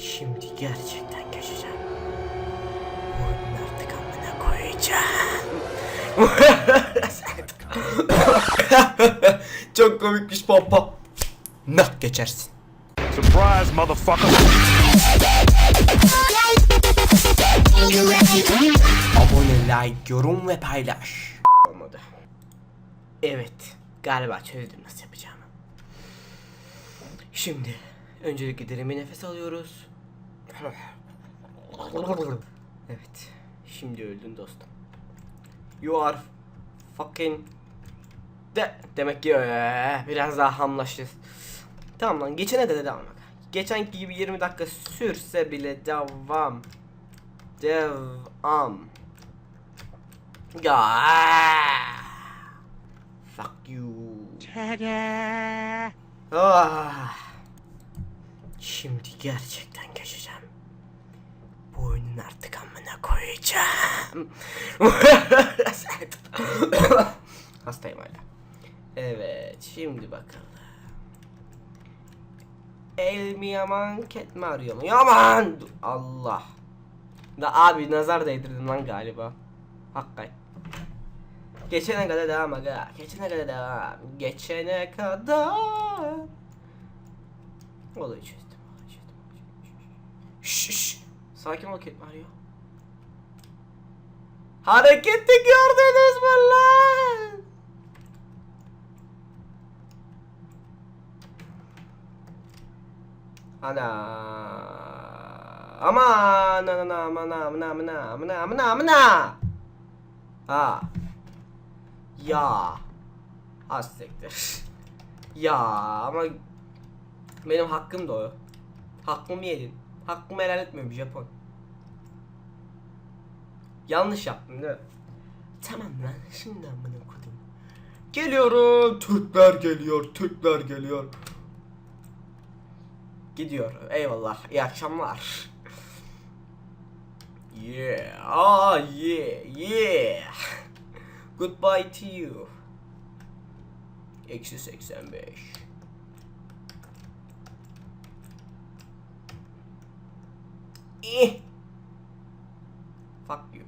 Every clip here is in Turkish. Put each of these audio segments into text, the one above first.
Şimdi gerçekten geçeceğim. Bu oyunu artık amına koyacağım. Çok komikmiş pampa. Nah geçersin. Surprise, motherfucker. Abone, like, yorum ve paylaş. Olmadı. Evet. Galiba çözdüm nasıl yapacağımı. Şimdi öncelikle derin bir nefes alıyoruz. Evet. Şimdi öldün dostum. You are fucking de demek ki ee, biraz daha hamlaşırız. Tamam lan geçene de devam bak. Geçenki gibi 20 dakika sürse bile devam. Devam. Ya. Fuck you. Ah. Şimdi gerçekten geçeceğim. Artık amına koyacağım. Hastayım hala. Evet, şimdi bakalım. El mi yaman, ket mi arıyor mu? Yaman! Allah. Da abi nazar değdirdim lan galiba. Hakikaten. Geçene kadar devam aga. Geçene kadar devam. Geçene kadar. Olayı çözdüm. Olayı. Sakin ol Ket Mario. Hareketi gördünüz mü lan? Ana. Aman ana aman aman aman aman aman aman Ha. Ya. Hastektir. ya ama benim hakkım da o. Hakkımı yedin. Hakkımı helal etmiyorum Japon. Yanlış yaptım değil mi? Tamam lan şimdi amına kodum. Geliyorum. Türkler geliyor. Türkler geliyor. Gidiyor. Eyvallah. İyi akşamlar. Yeah. Ah yeah. Yeah. Goodbye to you. Eksi 85. Eh. Fuck you.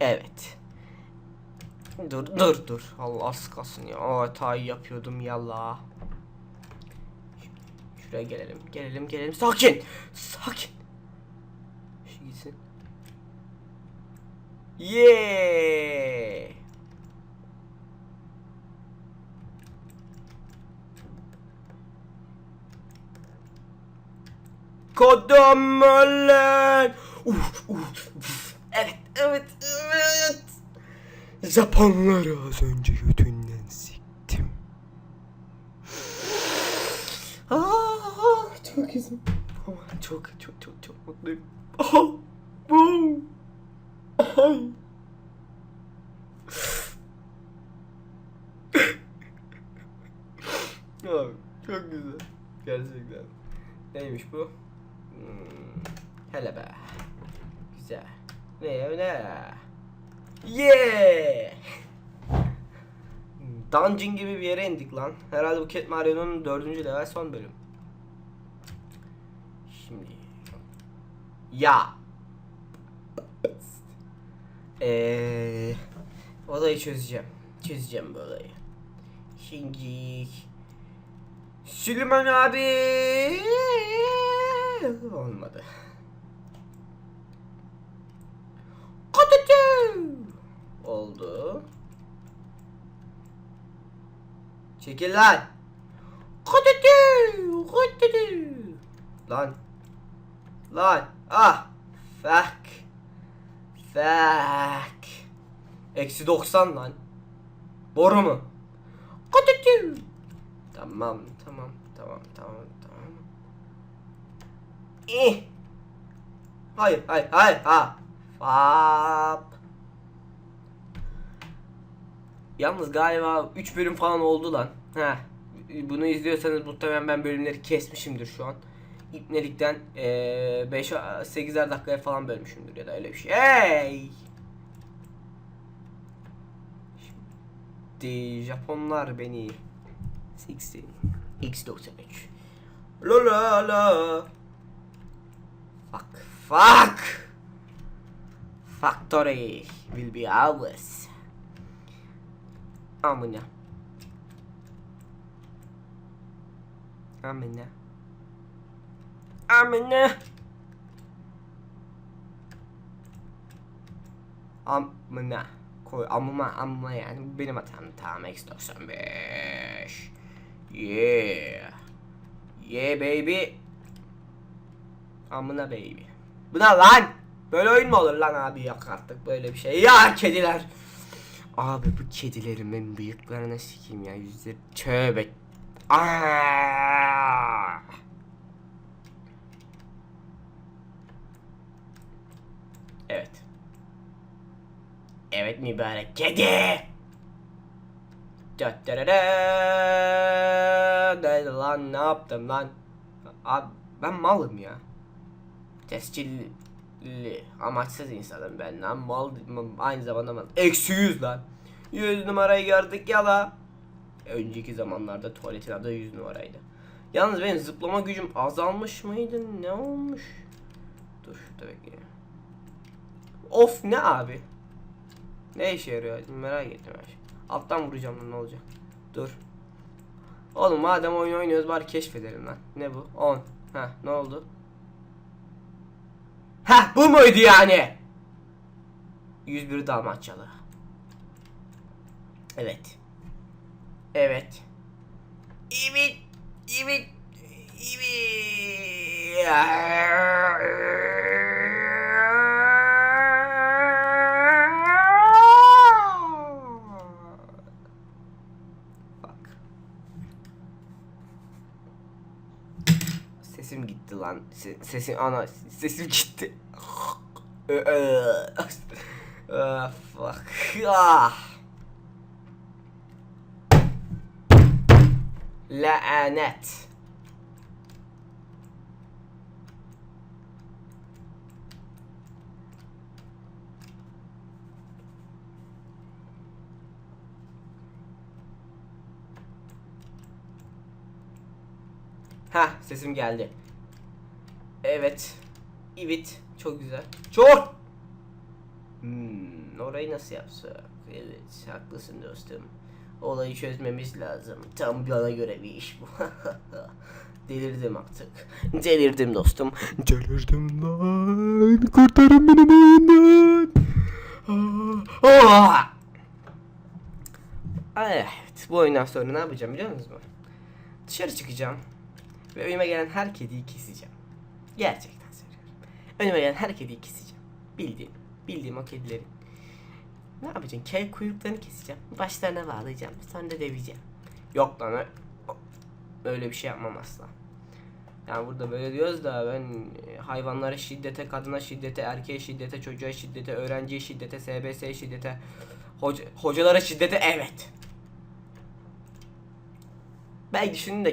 Evet. Dur dur dur. Allah az ya. O hatayı yapıyordum yallah. Şuraya gelelim. Gelelim gelelim. Sakin. Sakin. Şu gitsin. Yeah. Kodum lan. Uf, uf, uf. Evet, evet, evet. Japonları az önce götünden siktim. Aa, çok güzel. Aman çok çok çok çok mutluyum. Ah, bu. Ay. Çok güzel. Gerçekten. Neymiş bu? Hmm, hele be. Güzel. Ne ne? Yeah! Dungeon gibi bir yere indik lan. Herhalde bu Cat Mario'nun dördüncü level son bölüm. Şimdi. Ya. Eee. Olayı çözeceğim. Çözeceğim bu olayı. Şimdi. Süleyman abi. Olmadı. Kutucu. Oldu. Çekil lan. Kutucu. Kutucu. Lan. Lan. Ah. Fuck. Fuck. Eksi 90 lan. Boru mu? Kutucu. Tamam, tamam, tamam, tamam, tamam. Eh. Hayır, hayır, hayır, ha. Fap. Yalnız galiba 3 bölüm falan oldu lan. Ha. Bunu izliyorsanız muhtemelen ben bölümleri kesmişimdir şu an. İpnelikten 5 8'er dakikaya falan bölmüşümdür ya da öyle bir şey. Hey! Şimdi Japonlar beni 60 X93 La la la. Fuck. Fuck. Factory will be ours. Amına. Amına. Amına. Amına. Koy amıma amma yani bu benim hatam. Tamam X95. Yeah. Yeah baby. Amına baby. Bu ne lan? Böyle oyun mu olur lan abi yok artık böyle bir şey. Ya kediler. Abi bu kedilerin ben bıyıklarına sikeyim ya yüzleri. Tövbe. Aa! Evet. Evet mübarek kedi. Lan ne yaptım lan? Abi ben malım ya. Tescilli amaçsız insanım ben lan mal aynı zamanda mal. Eksi yüz lan. Yüz numarayı gördük ya la. Önceki zamanlarda tuvaletin adı yüz numaraydı. Yalnız benim zıplama gücüm azalmış mıydı? Ne olmuş? Dur şurada bekleyin. Of ne abi? Ne işe yarıyor? Merak ettim her şey. Alttan vuracağım lan ne olacak? Dur. Oğlum madem oyun oynuyoruz bari keşfedelim lan. Ne bu? 10. Ha ne oldu? Ha bu muydu yani? 101 Dalmaçyalı. Evet. Evet. Evet. Evet. Evet. Sesim gitti lan. Se- sesim ana sesim gitti. Ah, fuck. Ah. Lanet. Ha sesim geldi. Evet. Evet. Çok güzel. Çok. Hmm, orayı nasıl yapsak? Evet haklısın dostum. Olayı çözmemiz lazım. Tam bana göre bir iş bu. Delirdim artık. Delirdim dostum. Delirdim lan. Kurtarın beni bundan. Ah! Evet. Bu oyundan sonra ne yapacağım biliyor musunuz? Dışarı çıkacağım. Ve önüme gelen her kediyi keseceğim. Gerçekten söylüyorum. Önüme gelen her kediyi keseceğim. Bildiğim, bildiğim o kedilerin. Ne yapacaksın? Kel kuyruklarını keseceğim. Başlarına bağlayacağım. Sonra da döveceğim. Yok lan öyle bir şey yapmam asla. Yani burada böyle diyoruz da ben e, hayvanlara şiddete, kadına şiddete, erkeğe şiddete, çocuğa şiddete, öğrenciye şiddete, SBS şiddete, hoca, hocalara şiddete evet. Belki düşünün de